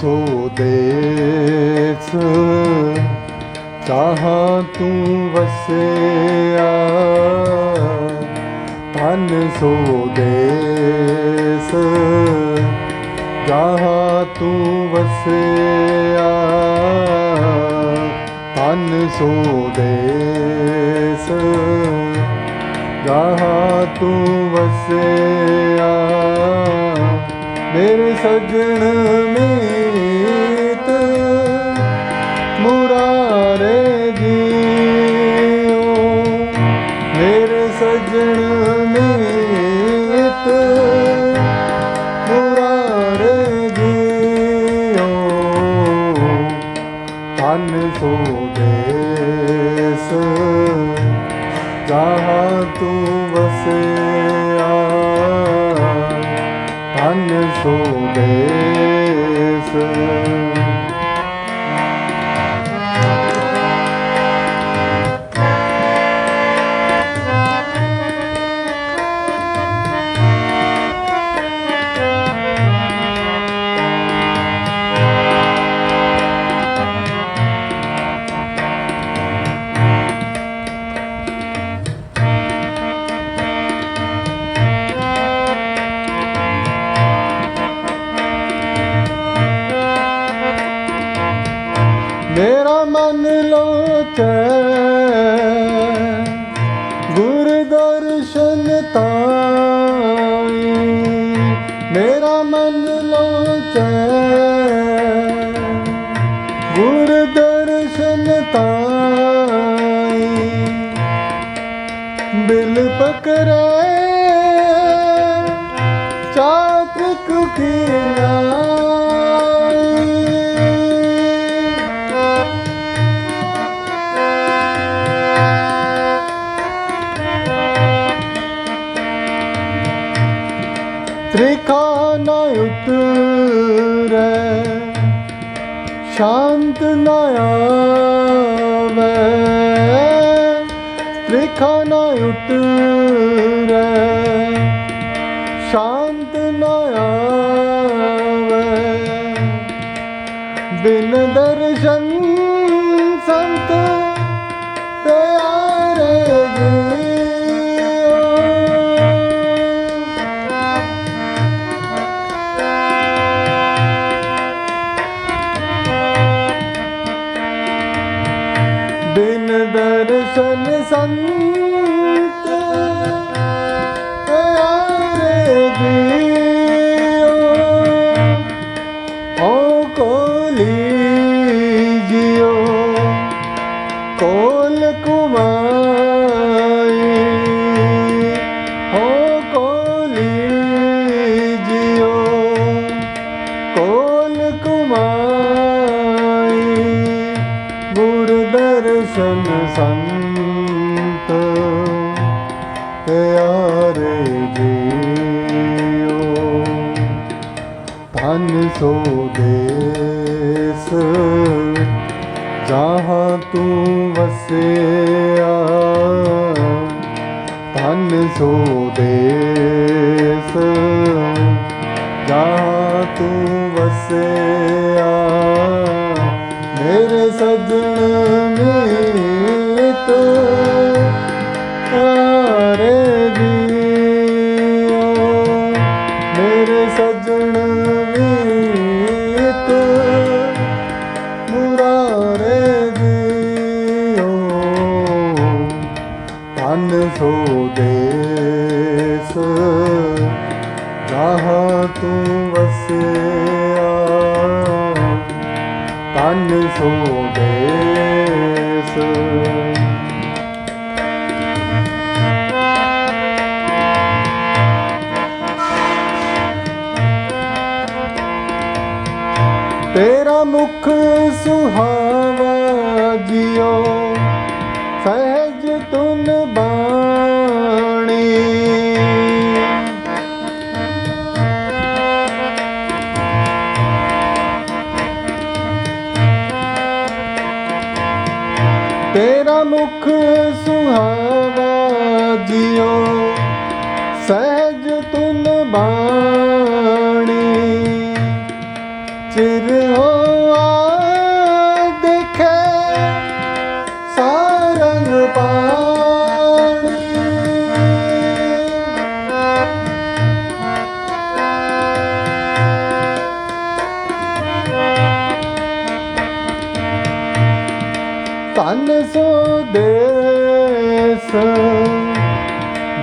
ਸੋ ਦੇਸ ਚਾਹਾਂ ਤੂੰ ਵਸਿਆ, ਧਨ ਸੋ ਦੇਸ ਜਹਾਂ ਤੂੰ ਵਸਿਆ, ਧਨ ਸੋ ਦੇਸ ਜਹਾਂ ਤੂੰ ਵਸਿਆ, ਮੇਰੇ ਸਜਣ ਧਨ ਮੇਰਾ ਮਨ ਲੋਚੈ ਗੁਰ ਦਰਸ਼ਨ ਤਾਈ ਬਿਲ ਪਕਰੇ ਚਾਤਕ ਕੀ ਨਾਈ ਤ੍ਰਿਖਾ ਨ ਉਤਰੈ ਸ਼ਾਂਤ ਨ ਆਵੈ ਤ੍ਰਿਖਾ ਨ ਉਤਰੈ ਸ਼ਾਂਤ ਨ ਆਵੈ ਬਿਨ ਦਰਸ਼ਨ ਦਰਸ਼ਨ ਸੋ ਦੇਸ ਜਹਾਂ ਤੂੰ ਵਸਿਆ ਧਨ ਸੋ ਦੇਸ ਜਹਾਂ ਤੂੰ ਵਸਿਆ ਮੇਰੇ ਸਜਣ ਮੀਤ 咱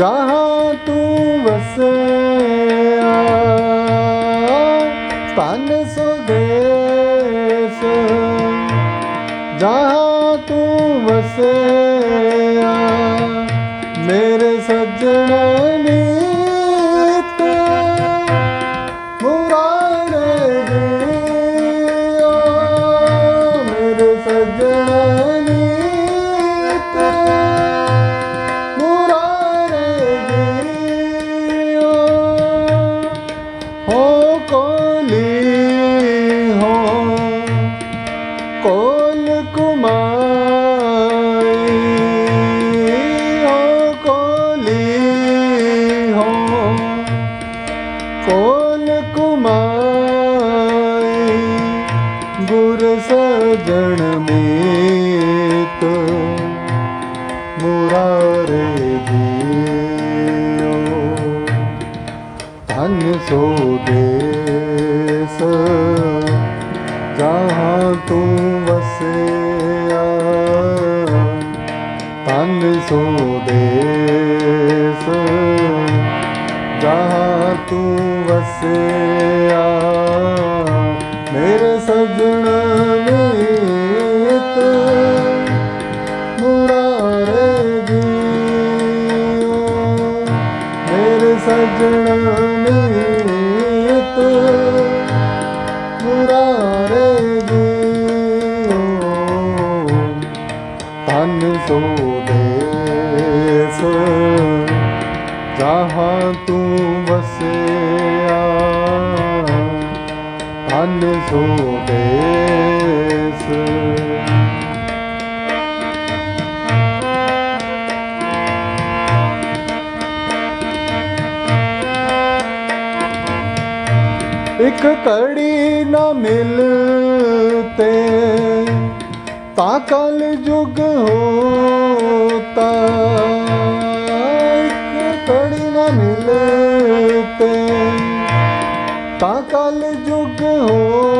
ਜਹਾਂ ਤੂੰ ਵਸਿਆ ਤਨ ਸੁਦੇਸ। ਜਹਾਂ ਤੂੰ ਵਸਿਆ ਕੁਮਾਈ ਗੁਰ ਸਜਣ ਮੇਤ, ਮੁਰਾਰੇ ਜੀਓ। ਧਨ ਸੋ ਦੇਸ ਜਹਾਂ ਤੂੰ ਵਸਿਆ। ਧਨ ਸੋ ਦੇਸ ਜਹਾਂ ਤੂੰ ਵਸਿਆ। ਮੁਰਾਰੇ ਜੀਓ ਤਨ ਸੋ ਦੇਸ ਜਹਾਂ ਤੂੰ ਵਸਿਆ। ਤਨ ਸੋ ਦੇਸ ਇੱਕ ਘੜੀ ਨਾ ਮਿਲਤੇ। ਤਾਂ ਕਲ ਯੁਗ ਹੋਤਾ, ਇੱਕ ਘੜੀ ਨਾ ਮਿਲਤੇ। ਤਾ ਕਲ ਯੁਗ ਹੋਤਾ।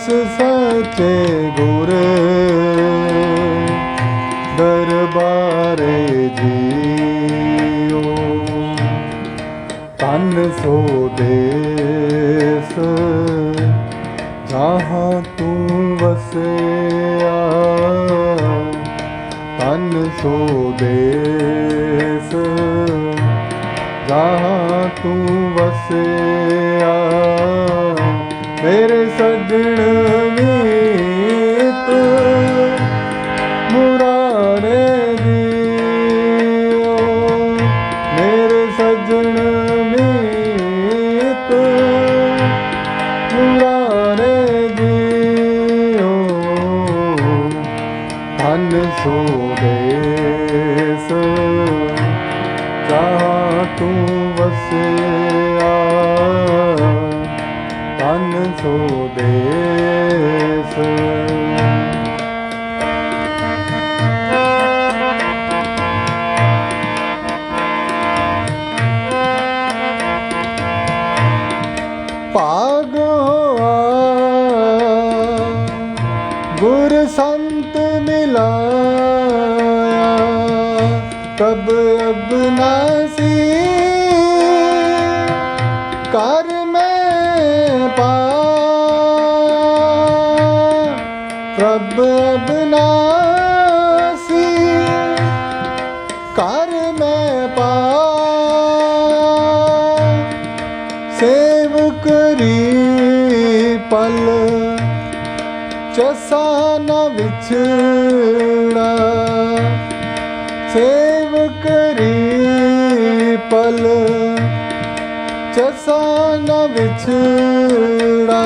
ਇਸ ਸੱਚੇ ਗੁਰ ਦਰਬਾਰੇ ਜੀਓ। ਤਨ ਸੋ ਦੇਸ ਜਹਾਂ ਤੂੰ ਵਸਿਆ। ਤਨ ਸੋ ਦੇਸ ਜਹਾਂ ਤੂੰ ਅਬਨਾਸੀ ਕਰ ਮੈਂ ਪਾ ਪ੍ਰਭ ਅਬਨਾਸੀ ਕਰ ਮੈਂ ਪਾ ਸੇਵ ਕਰੀ ਪਲ ਚਸਾ ਨ ਵਿਛੜਾ ਸੇਵ ਪਲ ਚਸਾ ਨ ਵਿਛੜਾ।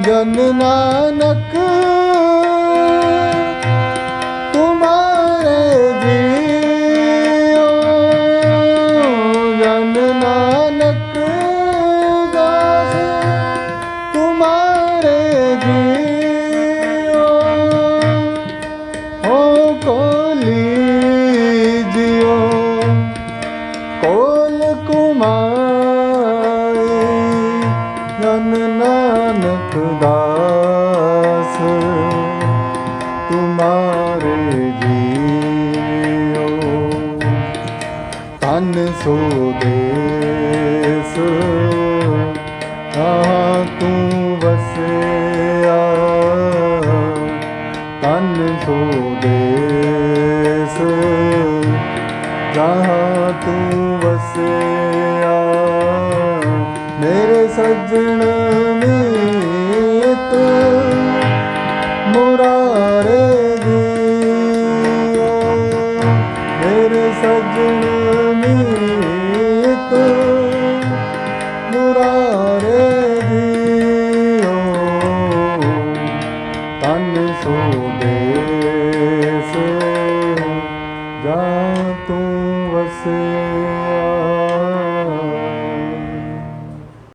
ਜਨ ਨਾਨਕ ਤਨ ਸੋ ਦੇਸ। ਆ ਤੂੰ ਵਸਿਆ। ਤਨ ਸੋ ਦੇਸ। ਜਹਾਂ ਤੂੰ